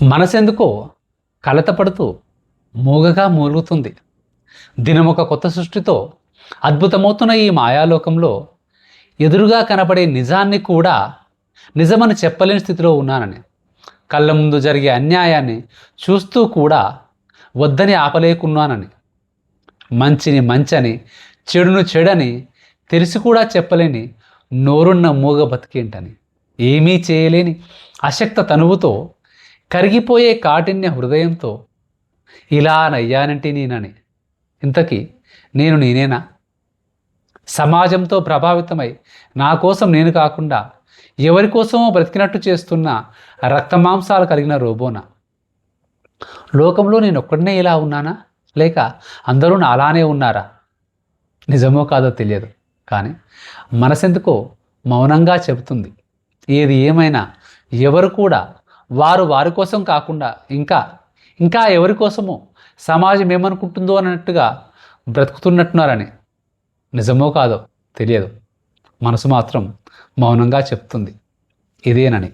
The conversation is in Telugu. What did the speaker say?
మనసెందుకో కలతపడుతూ మూగగా మూలుగుతుంది. దినమొక కొత్త సృష్టితో అద్భుతమవుతున్న ఈ మాయాలోకంలో ఎదురుగా కనపడే నిజాన్ని కూడా నిజమని చెప్పలేని స్థితిలో ఉన్నానని కళ్ళ ముందు జరిగే అన్యాయాన్ని చూస్తూ కూడా వద్దని ఆపలేకున్నానని మంచిని మంచని చెడును చెడని తెలిసి కూడా చెప్పలేని నోరున్న మూగ బతికేంటని ఏమీ చేయలేని అశక్త తనువుతో కరిగిపోయే కాఠిన్య హృదయంతో ఇలా నయ్యానంటే నేనని. ఇంతకీ నేను నేనేనా? సమాజంతో ప్రభావితమై నా కోసం నేను కాకుండా ఎవరి కోసమో బ్రతికినట్టు చేస్తున్న రక్తమాంసాలు కలిగిన రోబోనా? లోకంలో నేను ఒక్కడనే ఇలా ఉన్నానా? లేక అందరూ నా అలానే ఉన్నారా? నిజమో కాదో తెలియదు. కానీ మనసెందుకో మౌనంగా చెబుతుంది. ఏది ఏమైనా ఎవరు కూడా వారు వారి కోసం కాకుండా ఇంకా ఇంకా ఎవరి కోసమో సమాజం ఏమనుకుంటుందో అన్నట్టుగా బ్రతుకుతున్నట్టున్నారని నిజమో కాదో తెలియదు. మనసు మాత్రం మౌనంగా చెప్తుంది. ఇదేనని.